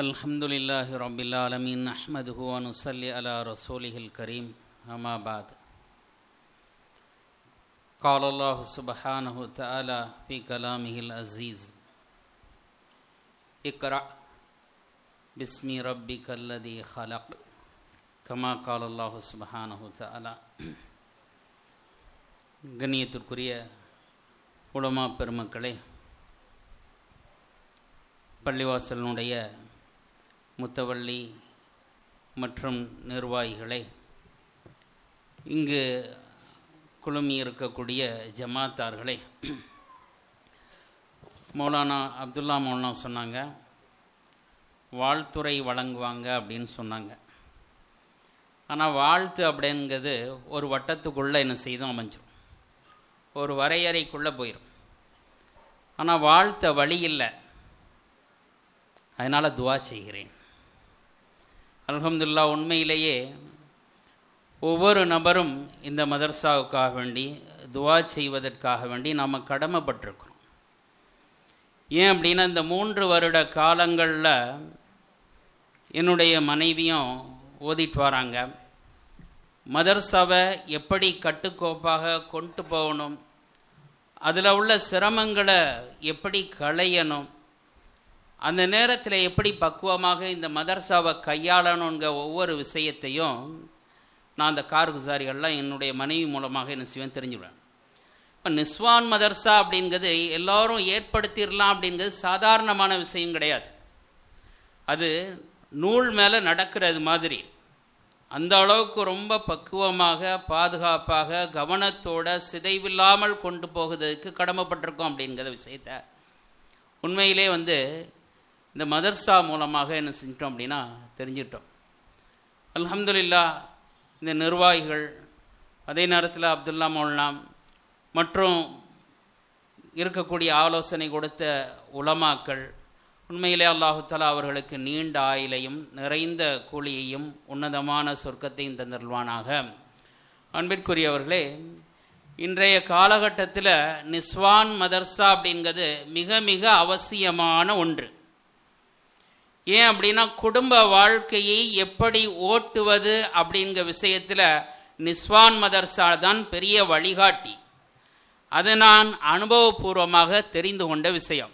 الحمد لله رب العالمين نحمده ونصلي على رسوله الكريم أما بعد قال الله سبحانه وتعالى في كلامه العزيز اقرأ باسم ربك الذي خلق كما قال الله سبحانه وتعالى கண்ணியத்திற்குரிய உலமா பெருமக்களே பள்ளிவாசலினுடைய முத்தவள்ளி மற்றும் நிர்வாகிகளே இங்கு குழுமி இருக்கக்கூடிய ஜமாத்தார்களே மௌலானா அப்துல்லா மௌலானா சொன்னாங்க வாழ்த்துறை வழங்குவாங்க அப்படின்னு சொன்னாங்க. ஆனால் வாழ்த்து அப்படிங்கிறது ஒரு வட்டத்துக்குள்ளே என்ன செய்தும் அமைஞ்சிடும் ஒரு வரையறைக்குள்ளே போயிடும் ஆனால் வாழ்த்த வழி இல்லை. அதனால் துவா செய்கிறேன். அல்ஹம்துல்லா உண்மையிலேயே ஒவ்வொரு நபரும் இந்த மதர்சாவுக்காக வேண்டி துவா செய்வதற்காக வேண்டி நாம் கடமைப்பட்டிருக்கிறோம். ஏன் அப்படின்னா இந்த மூன்று வருட காலங்களில் என்னுடைய மனைவியும் ஓதிட்டு வராங்க. மதர்சாவை எப்படி கட்டுக்கோப்பாக கொண்டு போகணும் அதில் உள்ள சிரமங்களை எப்படி களையணும் அந்த நேரத்தில் எப்படி பக்குவமாக இந்த மதர்சாவை கையாளணுங்கிற ஒவ்வொரு விஷயத்தையும் நான் அந்த கார்குசாரிகள்லாம் என்னுடைய மனைவி மூலமாக என்ன செய்வேன் தெரிஞ்சுடுவேன் இப்போ நிஸ்வான் மதர்சா அப்படிங்கிறது எல்லோரும் ஏற்படுத்திடலாம் அப்படிங்கிறது சாதாரணமான விஷயம் கிடையாது. அது நூல் மேலே நடக்கிறது மாதிரி. அந்த அளவுக்கு ரொம்ப பக்குவமாக பாதுகாப்பாக கவனத்தோட சிதைவில்லாமல் கொண்டு போகிறதுக்கு கடமைப்பட்டிருக்கோம் அப்படிங்கிற விஷயத்த உண்மையிலே வந்து இந்த மதர்சா மூலமாக என்ன செஞ்சிட்டோம் அப்படின்னா தெரிஞ்சிட்டோம் அலமதுல்லா இந்த நிர்வாகிகள் அதே நேரத்தில் அப்துல்லா மௌலாம் மற்றும் இருக்கக்கூடிய ஆலோசனை கொடுத்த உலமாக்கள் உண்மையிலே அல்லாஹுத்தலா அவர்களுக்கு நீண்ட ஆயிலையும் நிறைந்த கூலியையும் உன்னதமான சொர்க்கத்தையும் தந்தருள்வானாக அன்பிற்குரியவர்களே இன்றைய காலகட்டத்தில் நிஸ்வான் மதர்சா அப்படிங்கிறது மிக மிக அவசியமான ஒன்று. ஏன் அப்படின்னா குடும்ப வாழ்க்கையை எப்படி ஓட்டுவது அப்படிங்கிற விஷயத்தில் நிஸ்வான் மதர்சா தான் பெரிய வழிகாட்டி. அது நான் அனுபவபூர்வமாக தெரிந்து கொண்ட விஷயம்.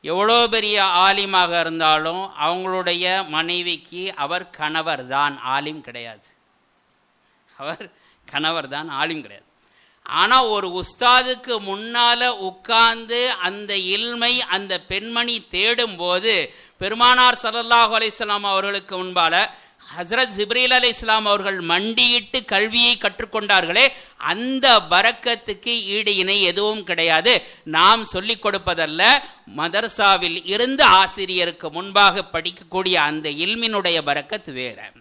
எவ்வளோ பெரிய ஆலிமாக இருந்தாலும் அவங்களுடைய மனைவிக்கு அவர் கணவர் தான் ஆலிம் கிடையாது. அவர் கணவர் தான் ஆலிம் கிடையாது. ஆனால் ஒரு உஸ்தாதுக்கு முன்னால உட்கார்ந்து அந்த இல்மை அந்த பெண்மணி தேடும் போது பெருமானார் சல்லல்லாஹு அலிஸ்லாம் அவர்களுக்கு முன்பால ஹசரத் ஜிப்ரீல் அலி இஸ்லாம் அவர்கள் மண்டியிட்டு கல்வியை கற்றுக்கொண்டார்களே அந்த பரக்கத்துக்கு ஈடு இணை எதுவும் கிடையாது. நாம் சொல்லிக் கொடுப்பதல்ல மதர்சாவில் இருந்து ஆசிரியருக்கு முன்பாக படிக்கக்கூடிய அந்த இல்மினுடைய பரக்கத்து வேற.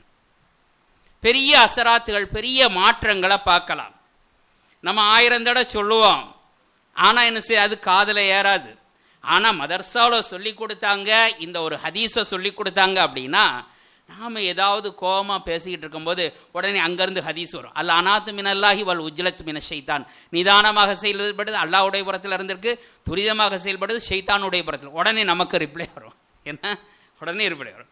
பெரிய அசராத்துகள் பெரிய மாற்றங்களை பார்க்கலாம். நம்ம ஆயிரம் தடவை சொல்லுவோம். ஆனால் என்ன செய்ய அது காதில் ஏறாது. ஆனால் மதர்சாவில் சொல்லி கொடுத்தாங்க இந்த ஒரு ஹதீஸை சொல்லி கொடுத்தாங்க அப்படின்னா நாம் ஏதாவது கோபமாக பேசிக்கிட்டு இருக்கும்போது உடனே அங்கேருந்து ஹதீஸ் வரும். அல்ல அனாத்து மினல்லாஹி வல் உஜ்லத்து மின ஷைத்தான். நிதானமாக செயல்படுது அல்லாவுடைய புறத்தில் இருந்திருக்கு. துரிதமாக செயல்படுது ஷைத்தானுடைய புறத்தில். உடனே நமக்கு ரிப்ளை வரும். என்ன? உடனே ரிப்ளை வரும்.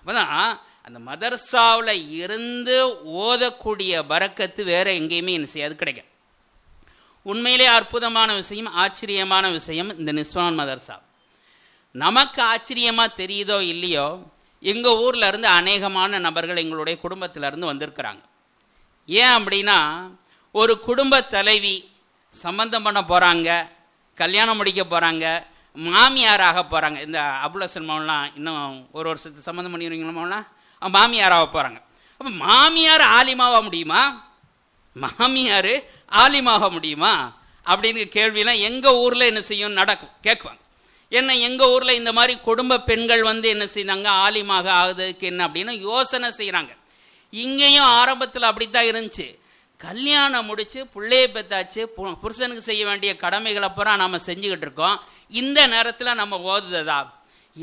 அப்போ தான் அந்த மதர்சாவில் இருந்து ஓதக்கூடிய பறக்கத்து வேறு எங்கேயுமே என்ன செய்யாது கிடைக்கும் உண்மையிலே அற்புதமான விஷயம் ஆச்சரியமான விஷயம் இந்த நிஸ்வான் மதர்சா. நமக்கு ஆச்சரியமாக தெரியுதோ இல்லையோ எங்கள் ஊரில் இருந்து அநேகமான நபர்கள் எங்களுடைய குடும்பத்திலேருந்து வந்திருக்கிறாங்க. ஏன் அப்படின்னா ஒரு குடும்ப தலைவி சம்பந்தம் பண்ண போகிறாங்க கல்யாணம் முடிக்க போகிறாங்க மாமியாராக போகிறாங்க இந்த அபுலசன் மௌலாம் இன்னும் ஒரு வருஷத்துக்கு சம்மந்தம் பண்ணிடுவீங்களா மௌலாம் மாமியாராக போகிறாங்க அப்போ மாமியார் ஆலிமாவாக முடியுமா? மாமியார் ஆலிமாக முடியுமா? அப்படின்னு கேள்வியெல்லாம் எங்கள் ஊரில் என்ன செய்யும்? நடக்கும். கேட்குவாங்க. என்ன எங்கள் ஊரில் இந்த மாதிரி குடும்ப பெண்கள் வந்து என்ன செய்தாங்க ஆலிமாக ஆகுதுக்கு என்ன அப்படின்னு யோசனை செய்கிறாங்க இங்கேயும் ஆரம்பத்தில் அப்படித்தான் இருந்துச்சு. கல்யாணம் முடிச்சு பிள்ளைய பெத்தாச்சு புருஷனுக்கு செய்ய வேண்டிய கடமைகளை பூரா நம்ம செஞ்சுக்கிட்டு இருக்கோம். இந்த நேரத்தில் நம்ம ஓதுததா?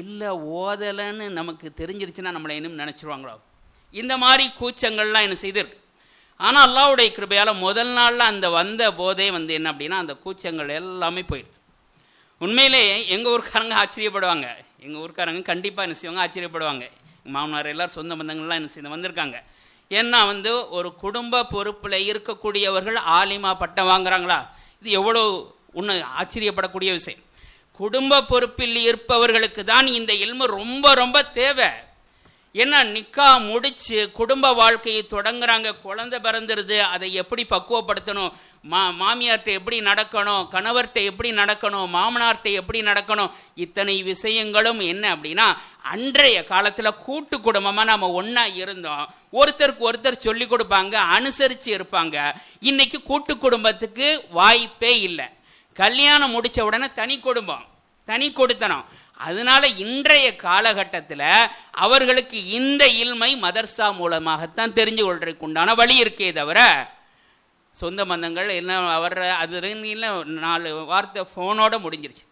இல்லை ஓதலைன்னு நமக்கு தெரிஞ்சிருச்சுன்னா நம்மளை இன்னும் நினச்சிருவாங்களோ? இந்த மாதிரி கூச்சங்கள்லாம் என்ன செய்திருக்கு ஆனால் அல்லாவுடைய கிருபையால் முதல் நாளில் அந்த வந்த போதே வந்து என்ன அப்படின்னா அந்த கூச்சங்கள் எல்லாமே போயிடுது. உண்மையிலே எங்கள் ஊருக்காரங்க ஆச்சரியப்படுவாங்க. எங்கள் ஊருக்காரங்க கண்டிப்பாக என்ன செய்வாங்க? ஆச்சரியப்படுவாங்க. எங்கள் மாமனார் எல்லாரும் சொந்த பந்தங்கள்லாம் என்ன செய்ய வந்திருக்காங்க. ஏன்னா வந்து ஒரு குடும்ப பொறுப்பில் இருக்கக்கூடியவர்கள் ஆலிமா பட்டம் வாங்குறாங்களா? இது எவ்வளோ ஒன்று ஆச்சரியப்படக்கூடிய விஷயம். குடும்ப பொறுப்பில் இருப்பவர்களுக்கு தான் இந்த இல்மு ரொம்ப ரொம்ப தேவை. ஏன்னா நிக்கா முடிச்சு குடும்ப வாழ்க்கையை தொடங்குறாங்க குழந்தை பிறந்துருது அதை எப்படி பக்குவப்படுத்தணும்? மா மாமியார்கிட்ட எப்படி நடக்கணும்? கணவர்கிட்ட எப்படி நடக்கணும்? மாமனார்கிட்ட எப்படி நடக்கணும்? இத்தனை விஷயங்களும் என்ன அப்படின்னா அன்றைய காலத்தில் கூட்டு குடும்பமாக நம்ம ஒன்றா இருந்தோம். ஒருத்தருக்கு ஒருத்தர் சொல்லி கொடுப்பாங்க அனுசரித்து இருப்பாங்க. இன்னைக்கு கூட்டு குடும்பத்துக்கு வாய்ப்பே இல்லை. கல்யாணம் முடித்த உடனே தனி குடும்பம் தனி கொடுத்தனம். அதனால இன்றைய காலகட்டத்தில் அவர்களுக்கு இந்த இல்மை மதர்சா மூலமாகத்தான் தெரிஞ்சு கொள்றதுக்கு உண்டான வழி இருக்கே தவிர சொந்த பந்தங்கள் என்ன அவர் அது நாலு வார்த்தை ஃபோனோட முடிஞ்சிருச்சு.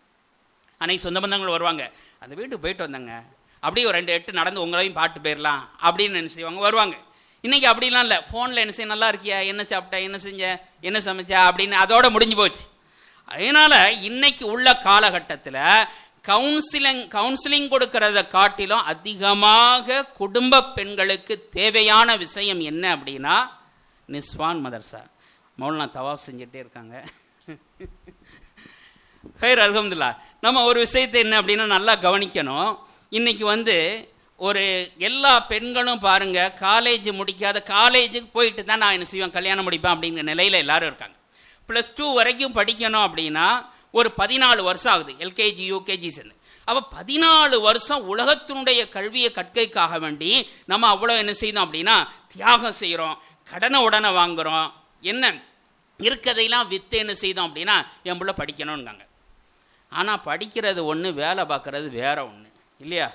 அன்னைக்கு சொந்த பந்தங்கள் வருவாங்க. அந்த வீட்டுக்கு போயிட்டு வந்தாங்க. அப்படியே ஒரு ரெண்டு எட்டு நடந்து உங்களையும் பாட்டு போயிடலாம் அப்படின்னு என்ன செய்வாங்க வருவாங்க. இன்னைக்கு அப்படிலாம் இல்லை. ஃபோனில் என்ன செய்ய நல்லா இருக்கியா? என்ன சாப்பிட்டா? என்ன செஞ்ச? என்ன சமைச்சா? அப்படின்னு அதோட முடிஞ்சு போச்சு. அதனால இன்னைக்கு உள்ள காலகட்டத்தில் கவுன்சிலிங் கவுன்சிலிங் கொடுக்கறத காட்டிலும் அதிகமாக குடும்ப பெண்களுக்கு தேவையான விஷயம் என்ன அப்படின்னா நிஸ்வான் மதர்சா. மௌலானா தவாப் செஞ்சுட்டே இருக்காங்க. ஹைர் அலமதுல்லா நம்ம ஒரு விஷயத்தை என்ன அப்படின்னா நல்லா கவனிக்கணும். இன்னைக்கு வந்து ஒரு எல்லா பெண்களும் பாருங்க காலேஜ் முடிக்காத காலேஜுக்கு போயிட்டு தான் நான் என்ன செய்வேன் கல்யாணம் முடிப்பேன் அப்படிங்கிற நிலையில எல்லாரும் இருக்காங்க. ப்ளஸ் டூ வரைக்கும் படிக்கணும் அப்படின்னா ஒரு பதினாலு வருஷம் ஆகுது. எல்கேஜி யூகேஜி சென்று. அப்போ பதினாலு வருஷம் உலகத்தினுடைய கல்வியை கற்கைக்காக வேண்டி நம்ம அவ்வளோ என்ன செய்யணும் அப்படின்னா தியாகம் செய்கிறோம் கடனை உடனே வாங்குகிறோம். என்ன? இருக்கதையெல்லாம் வித்து என்ன செய்தோம் அப்படின்னா என் பிள்ளை படிக்கணும்னாங்க ஆனால் படிக்கிறது ஒன்று வேலை பார்க்குறது வேற ஒன்று இல்லையா?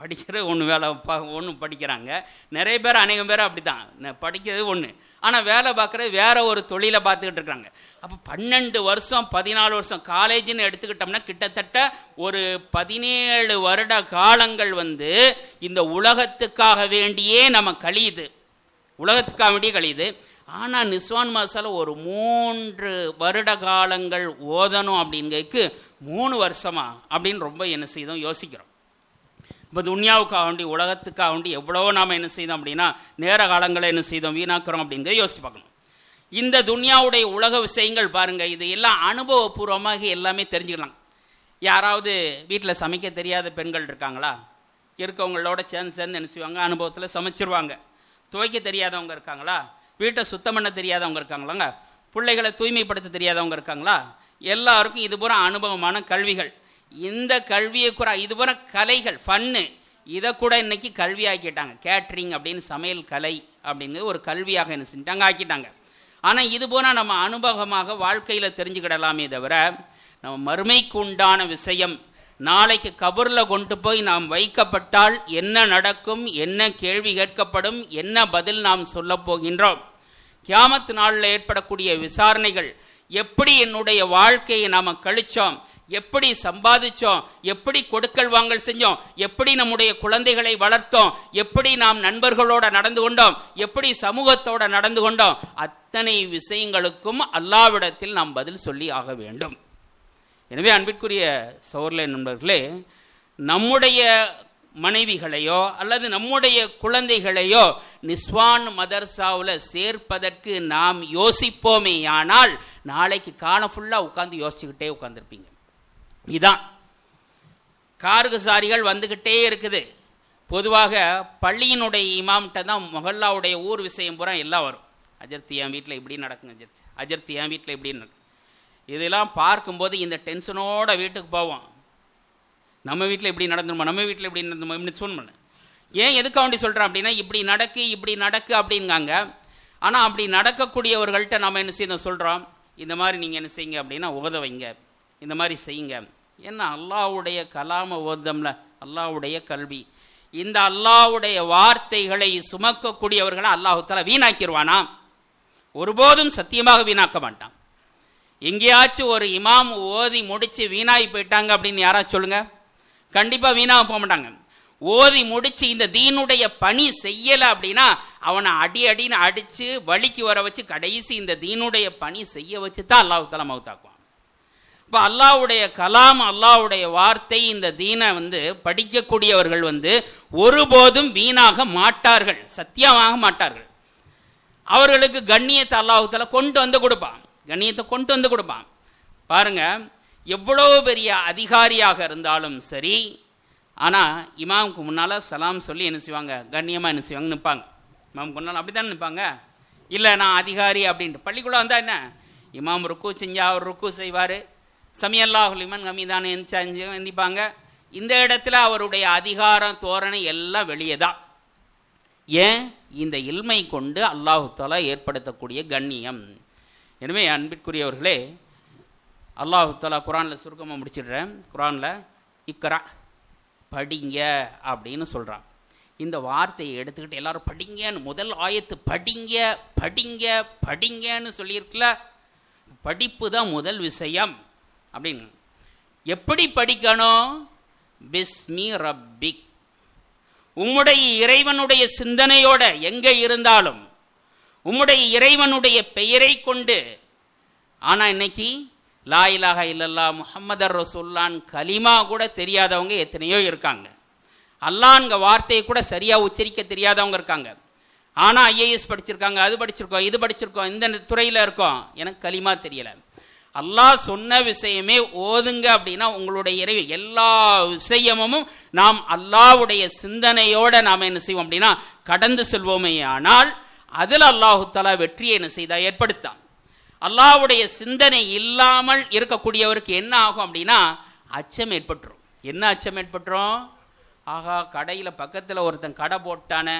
படிக்கிறது ஒன்று வேலை பா ஒன்று படிக்கிறாங்க. நிறைய பேர் அநேகம் பேர் அப்படி தான் படிக்கிறது ஒன்று ஆனால் வேலை பார்க்குறது வேற ஒரு தொழிலை பார்த்துக்கிட்டு இருக்காங்க அப்போ பன்னெண்டு வருஷம் பதினாலு வருஷம் காலேஜ்னு எடுத்துக்கிட்டோம்னா கிட்டத்தட்ட ஒரு பதினேழு வருட காலங்கள் வந்து இந்த உலகத்துக்காக வேண்டியே நம்ம கழியுது. உலகத்துக்காக வேண்டியே கழியுது. ஆனால் நிஸ்வான் மாசால ஒரு மூன்று வருட காலங்கள் ஓதணும் அப்படிங்கிறதுக்கு மூணு வருஷமா அப்படின்னு ரொம்ப என்ன செய்தோம்? யோசிக்கிறோம். இப்போ துன்யாவுக்காக வேண்டி உலகத்துக்காக வேண்டி எவ்வளோ நாம் என்ன செய்தோம் அப்படின்னா நேர காலங்களை என்ன செய்தோம்? வீணாக்குறோம் அப்படிங்கிறத யோசிச்சு பார்க்கணும். இந்த துன்யாவுடைய உலக விஷயங்கள் பாருங்க இது எல்லாம் அனுபவபூர்வமாக எல்லாமே தெரிஞ்சுக்கலாம். யாராவது வீட்டில் சமைக்க தெரியாத பெண்கள் இருக்காங்களா? இருக்கவங்களோட சேர்ந்து சேர்ந்து என்ன செய்வாங்க? அனுபவத்தில் சமைச்சிருவாங்க. துவைக்க தெரியாதவங்க இருக்காங்களா? வீட்டை சுத்தம் பண்ண தெரியாதவங்க இருக்காங்களாங்க? பிள்ளைகளை தூய்மைப்படுத்த தெரியாதவங்க இருக்காங்களா? எல்லாருக்கும் இது பூரா அனுபவமான கல்விகள். இந்த கல்வியை கூட இது கலைகள் ஃபன்னு இதை கூட இன்னைக்கு கல்வி ஆக்கிட்டாங்க கேட்ரிங் அப்படின்னு சமையல் கலை அப்படின்னு ஒரு கல்வியாக என்ன செஞ்சிட்டாங்க ஆக்கிட்டாங்க. ஆனால் இது போனால் நம்ம அனுபவமாக வாழ்க்கையில் தெரிஞ்சுக்கிடலாமே தவிர நம்ம மறுமைக்கு உண்டான விஷயம் நாளைக்கு கபரில் கொண்டு போய் நாம் வைக்கப்பட்டால் என்ன நடக்கும் என்ன கேள்வி கேட்கப்படும் என்ன பதில் நாம் சொல்ல போகின்றோம்? கியாமத்து நாளில் ஏற்படக்கூடிய விசாரணைகள் எப்படி என்னுடைய வாழ்க்கையை நாம் கழித்தோம் எப்படி சம்பாதிச்சோம் எப்படி கொடுக்கல் வாங்கல் செஞ்சோம் எப்படி நம்முடைய குழந்தைகளை வளர்த்தோம் எப்படி நாம் நண்பர்களோட நடந்து கொண்டோம் எப்படி சமூகத்தோட நடந்து கொண்டோம் அத்தனை விஷயங்களுக்கும் அல்லாவிடத்தில் நாம் பதில் சொல்லி ஆக வேண்டும். எனவே அன்பிற்குரிய சோர்ல நண்பர்களே நம்முடைய மனைவிகளையோ அல்லது நம்முடைய குழந்தைகளையோ நிஸ்வான் மதர்சாவில் சேர்ப்பதற்கு நாம் யோசிப்போமேயானால் நாளைக்கு காலம் ஃபுல்லாக உட்காந்து யோசிச்சுக்கிட்டே உட்காந்துருப்பீங்க இதான். கார்குசாரிகள் வந்துக்கிட்டே இருக்குது. பொதுவாக பள்ளியினுடைய இமாம்கிட்ட தான் மொஹல்லாவுடைய ஊர் விஷயம் பூரா எல்லாம் வரும். அஜர்த்தி என் வீட்டில் இப்படி நடக்குங்க அஜர்த்தி. அஜர்த்தி என் வீட்டில் இப்படி நடக்கும் இதெல்லாம் பார்க்கும்போது இந்த டென்ஷனோட வீட்டுக்கு போவோம். நம்ம வீட்டில் இப்படி நடந்துருமா நம்ம வீட்டில் இப்படி நடந்துமா ஃபோன் சொன்ன ஏன் எதுக்காக வேண்டி சொல்கிறேன் அப்படின்னா இப்படி நடக்கு இப்படி நடக்கு அப்படிங்காங்க ஆனால் அப்படி நடக்கக்கூடியவர்கள்ட்ட நம்ம என்ன செய்யணும் சொல்கிறோம் இந்த மாதிரி நீங்கள் என்ன செய்யுங்க அப்படின்னா உதவ வைங்க. இந்த மாதிரி செய்யுங்க. ஏன்னா அல்லாவுடைய கலாம ஓதம்ல? அல்லாவுடைய கல்வி. இந்த அல்லாவுடைய வார்த்தைகளை சுமக்கக்கூடியவர்களை அல்லாஹுத்தால வீணாக்கிடுவானா ஒருபோதும் சத்தியமாக வீணாக்க மாட்டான். எங்கேயாச்சும் ஒரு இமாம் ஓதி முடிச்சு வீணாகி போயிட்டாங்க அப்படின்னு யாராச்சும் சொல்லுங்க? கண்டிப்பாக வீணாக போக மாட்டாங்க. ஓதி முடிச்சு இந்த தீனுடைய பணி செய்யலை அப்படின்னா அவனை அடி அடின்னு அடித்து வலிக்கு வர வச்சு கடைசி இந்த தீனுடைய பணி செய்ய வச்சு தான் அல்லாஹு தாலா மவுத்தாக்குவான் இப்போ அல்லாவுடைய கலாம் அல்லாஹ்வுடைய வார்த்தை இந்த தீனை வந்து படிக்கக்கூடியவர்கள் வந்து ஒருபோதும் வீணாக மாட்டார்கள். சத்தியமாக மாட்டார்கள். அவர்களுக்கு கண்ணியத்தை அல்லாஹுத்தால கொண்டு வந்து கொடுப்பான். கண்ணியத்தை கொண்டு வந்து கொடுப்பான். பாருங்க எவ்வளோ பெரிய அதிகாரியாக இருந்தாலும் சரி ஆனால் இமாமுக்கு முன்னால் சலாம் சொல்லி என்ன செய்வாங்க? கண்ணியமாக என்ன செய்வாங்க நிற்பாங்க இமாமுக்கு முன்னால் அப்படி தானே நிற்பாங்க இல்லை நான் அதிகாரி அப்படின்ட்டு. பள்ளிக்குள்ளே வந்தால் என்ன? இமாம் ருக்கு செஞ்சால் அவர் ருக்கு செய்வார். சமியல்லாஹுலிமன் கம்மிதானே எந்திப்பாங்க. இந்த இடத்துல அவருடைய அதிகாரம் தோரணை எல்லாம் வெளியே தான் ஏன்? இந்த இல்மை கொண்டு அல்லாஹு தாலா ஏற்படுத்தக்கூடிய கண்ணியம். எனவே அன்பிற்குரியவர்களே அல்லாஹு தாலா குரானில் சுருக்கமாக முடிச்சிடுறேன். குரானில் இக்கரா படிங்க அப்படின்னு சொல்கிறான் இந்த வார்த்தையை எடுத்துக்கிட்டு எல்லாரும் படிங்கன்னு முதல் ஆயத்து படிங்க படிங்க படிங்கன்னு சொல்லியிருக்கல. படிப்பு தான் முதல் விஷயம். அப்படின்னு. எப்படி படிக்கணும்? பிஸ்மி ரப்பிக். உம்முடைய இறைவனுடைய சிந்தனையோட எங்க இருந்தாலும் உம்முடைய இறைவனுடைய பெயரை கொண்டு ஆனா இன்னைக்கு லா இலாஹ இல்லல்லா முஹம்மதர் ரசூல்லான் கலிமா கூட தெரியாதவங்க எத்தனையோ இருக்காங்க. அல்லான்ங்க வார்த்தையை கூட சரியா உச்சரிக்க தெரியாதவங்க இருக்காங்க. ஆனா ஐஏஎஸ் படிச்சிருக்காங்க அது படிச்சிருக்கோம் இது படிச்சிருக்கோம் இந்த துறையில இருக்கோம் எனக்கு கலிமா தெரியலை. அல்லாஹ் சொன்ன விஷயமே ஓதுங்க அப்படின்னா உங்களுடைய இறைவி. எல்லா விஷயமும் நாம் அல்லாஹ்வுடைய சிந்தனையோட நாம் என்ன செய்வோம் அப்படின்னா கடந்து செல்வோமே ஆனால் அதில் அல்லாஹு தலா வெற்றியை என்ன செய்தா? ஏற்படுத்தான். அல்லாஹ்வுடைய சிந்தனை இல்லாமல் இருக்கக்கூடியவருக்கு என்ன ஆகும் அப்படின்னா அச்சம் ஏற்பட்டுரும். என்ன அச்சம் ஏற்பட்டுரும்? ஆகா கடையில் பக்கத்தில் ஒருத்தன் கடை போட்டானே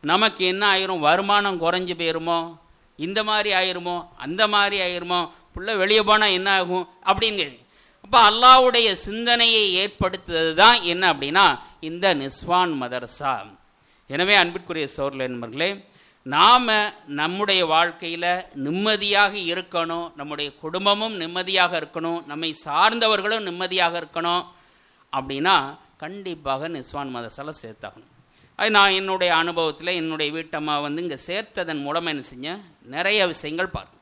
நமக்கு என்ன ஆயிரும்? வருமானம் குறைஞ்சு போயிருமோ? இந்த மாதிரி ஆயிருமோ? அந்த மாதிரி ஆயிருமோ? பிள்ளை வெளியே போனால் என்ன ஆகும்? அப்படிங்கிறது. அப்போ அல்லாஹ்வுடைய சிந்தனையை ஏற்படுத்துறது தான் என்ன அப்படின்னா இந்த நிஸ்வான் மதரசா. எனவே அன்பிற்குரிய சோர்ல நண்பர்களே நாம் நம்முடைய வாழ்க்கையில் நிம்மதியாக இருக்கணும் நம்முடைய குடும்பமும் நிம்மதியாக இருக்கணும் நம்மை சார்ந்தவர்களும் நிம்மதியாக இருக்கணும் அப்படின்னா கண்டிப்பாக நிஸ்வான் மதரசால சேர்த்தாகணும். அது நான் என்னுடைய அனுபவத்தில் என்னுடைய வீட்டம்மா வந்து இங்கே சேர்த்ததன் மூலமாக என்ன செஞ்சேன்? நிறைய விஷயங்கள் பார்த்தேன்.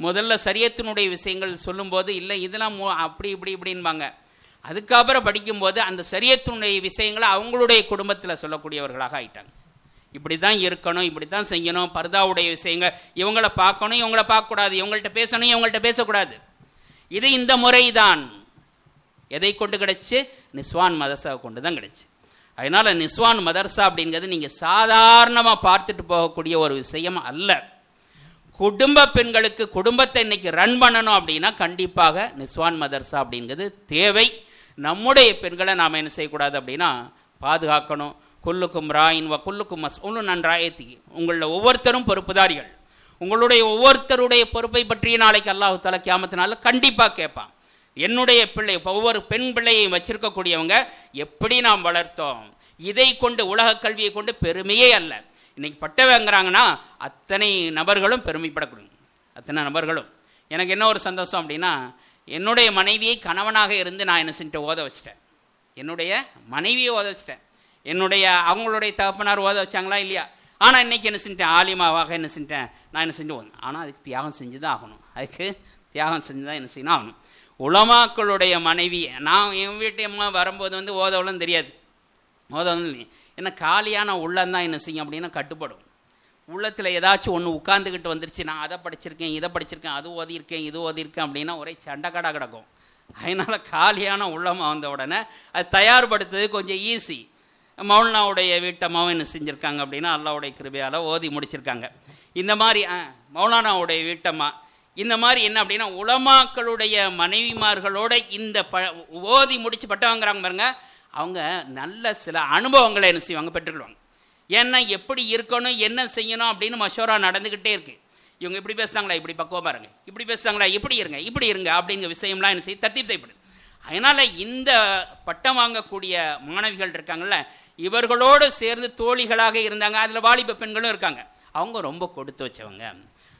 முதல்ல சரியத்தினுடைய விஷயங்கள் சொல்லும்போது இல்லை இதெல்லாம் மு- அப்படி இப்படி இப்படின்பாங்க. அதுக்கப்புறம் படிக்கும்போது அந்த சரியத்தினுடைய விஷயங்களை அவங்களுடைய குடும்பத்தில் சொல்லக்கூடியவர்களாக ஆயிட்டாங்க. இப்படி தான் இருக்கணும் இப்படி தான் செய்யணும் பர்தாவுடைய விஷயங்கள் இவங்களை பார்க்கணும் இவங்கள பார்க்கக்கூடாது இவங்கள்ட்ட பேசணும் இவங்கள்ட்ட பேசக்கூடாது. இது இந்த முறைதான். எதை கொண்டு கிடச்சி? நிஸ்வான் மதர்சாவை கொண்டு தான் கிடைச்சி. அதனால நிஸ்வான் மதர்சா அப்படிங்கிறது நீங்கள் சாதாரணமாக பார்த்துட்டு போகக்கூடிய ஒரு விஷயம் அல்ல. குடும்ப பெண்களுக்கு குடும்பத்தை இன்னைக்கு ரன் பண்ணணும் அப்படின்னா கண்டிப்பாக நிஸ்வான் மதர்சா அப்படிங்கிறது தேவை. நம்முடைய பெண்களை நாம் என்ன செய்யக்கூடாது அப்படின்னா பாதுகாக்கணும். குல்லுக்கும் ராயின் வ குல்லுக்கும் மஸ் ஒன்று நான் ராயத்தி உங்களில் ஒவ்வொருத்தரும் பொறுப்புதாரிகள். உங்களுடைய ஒவ்வொருத்தருடைய பொறுப்பை பற்றி நாளைக்கு அல்லாஹு தலா கியாமத்தினால கண்டிப்பாக கேட்பான் என்னுடைய பிள்ளை ஒவ்வொரு பெண் பிள்ளையை வச்சிருக்கக்கூடியவங்க எப்படி நாம் வளர்த்தோம்? இதை கொண்டு உலக கல்வியை கொண்டு பெருமையே அல்ல. இன்னைக்கு பட்டை வாங்குறாங்கன்னா அத்தனை நபர்களும் பெருமைப்படக்கூடும் அத்தனை நபர்களும். எனக்கு என்ன ஒரு சந்தோஷம் அப்படின்னா என்னுடைய மனைவியை கணவனாக இருந்து நான் என்ன செஞ்சுட்டு ஓத வச்சிட்டேன். என்னுடைய மனைவியை ஓத வச்சிட்டேன். என்னுடைய அவங்களுடைய தகப்பனார் ஓத வச்சாங்களா இல்லையா? ஆனால் இன்னைக்கு என்ன செஞ்சிட்டேன் ஆலிமாவாக என்ன செஞ்சிட்டேன் நான் என்ன செஞ்சு ஓதேன் ஆனால் அதுக்கு தியாகம் செஞ்சு தான் ஆகணும். அதுக்கு தியாகம் செஞ்சு தான் என்ன செய்யணும் ஆகணும். உலமாக்களுடைய மனைவி நான் என் வீட்டு அம்மா வரும்போது வந்து ஓதவளும் தெரியாது. ஓதவளும் ஏன்னா காலியான உள்ளம் தான் என்ன செய்யும் அப்படின்னா கட்டுப்படும். உள்ளத்தில் ஏதாச்சும் ஒன்று உட்காந்துக்கிட்டு வந்துருச்சு நான் அதை படிச்சிருக்கேன் இதை படிச்சிருக்கேன் அது ஓதியிருக்கேன் இது ஓதியிருக்கேன் அப்படின்னா ஒரே சண்டைக்கடா கிடக்கும். அதனால் காலியான உள்ளமாக வந்த உடனே அது தயார்படுத்துறது கொஞ்சம் ஈஸி மௌலானாவுடைய வீட்டமாவும் என்ன செஞ்சுருக்காங்க அப்படின்னா அல்லாவுடைய கிருபையால் ஓதி முடிச்சிருக்காங்க. இந்த மாதிரி ஆ, மௌலானாவுடைய வீட்டம்மா இந்த மாதிரி என்ன அப்படின்னா உலமாக்களுடைய மனைவிமார்களோட இந்த ப ஓதி முடிச்சு பட்டம் வாங்குறாங்க பாருங்க அவங்க நல்ல சில அனுபவங்களை என்ன செய்வாங்க பெற்றுக்கொள்வாங்க ஏன்னா எப்படி இருக்கணும் என்ன செய்யணும் அப்படின்னு மஷோரா நடந்துக்கிட்டே இருக்கு. இவங்க இப்படி பேசுகிறாங்களா இப்படி பக்குவம் பாருங்க இப்படி பேசுகிறாங்களா இப்படி இருங்க இப்படி இருங்க அப்படிங்கிற விஷயம்லாம் என்ன செய்ய தர்த்தீப் செய்யப்படுது அதனால் இந்த பட்டம் வாங்கக்கூடிய மாணவிகள் இருக்காங்கல்ல இவர்களோடு சேர்ந்து தோழிகளாக இருந்தாங்க. அதில் வாலிப பெண்களும் இருக்காங்க. அவங்க ரொம்ப கொடுத்து வச்சவங்க.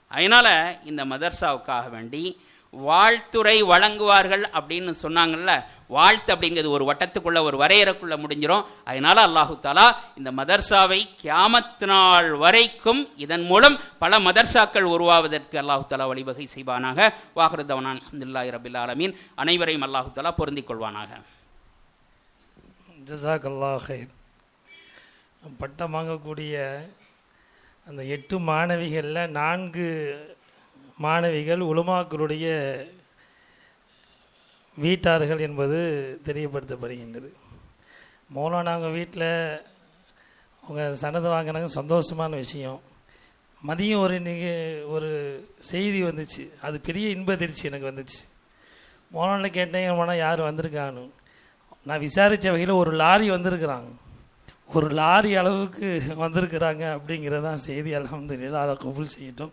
அதனால் இந்த மதர்சாவுக்காக வேண்டி வாழ்த்துரை வழங்குவார்கள் அப்படின்னு சொன்னாங்கல்ல வாழ்த்து அப்படிங்கிறது ஒரு வட்டத்துக்குள்ள ஒரு வரையறைக்குள்ள முடிஞ்சிடும் அதனால அல்லாஹு தாலா இந்த மதர்சாவை கியாமத் நாள் வரைக்கும் இதன் மூலம் பல மதர்சாக்கள் உருவாவதற்கு அல்லாஹு தாலா வழிவகை செய்வானாக. வாஹருதவனான் அஹமதுல்லாஹி ரபில் ஆலமீன். அனைவரையும் அல்லாஹு தாலா பொருந்திக் கொள்வானாக. ஜசாக் அல்லாஹ் பட்டம் வாங்கக்கூடிய அந்த எட்டு மாணவிகளில் நான்கு மாணவிகள் உலமாக்களுடைய வீட்டார்கள் என்பது தெரியப்படுத்தப்படுகின்றது. மௌலானாங்க வீட்டில் அவங்க சனது வாங்கினாங்க சந்தோஷமான விஷயம். மதியம் ஒரு நிக ஒரு செய்தி வந்துச்சு. அது பெரிய இன்ப எனக்கு வந்துச்சு. மோனாவில் கேட்டேன் மோனா யார் வந்திருக்கான்னு? நான் விசாரித்த வகையில் ஒரு லாரி வந்திருக்கிறாங்க. ஒரு லாரி அளவுக்கு வந்திருக்கிறாங்க அப்படிங்கிறதான் செய்தி. அலமதுல்லா அதை கபூல் செய்யட்டும்.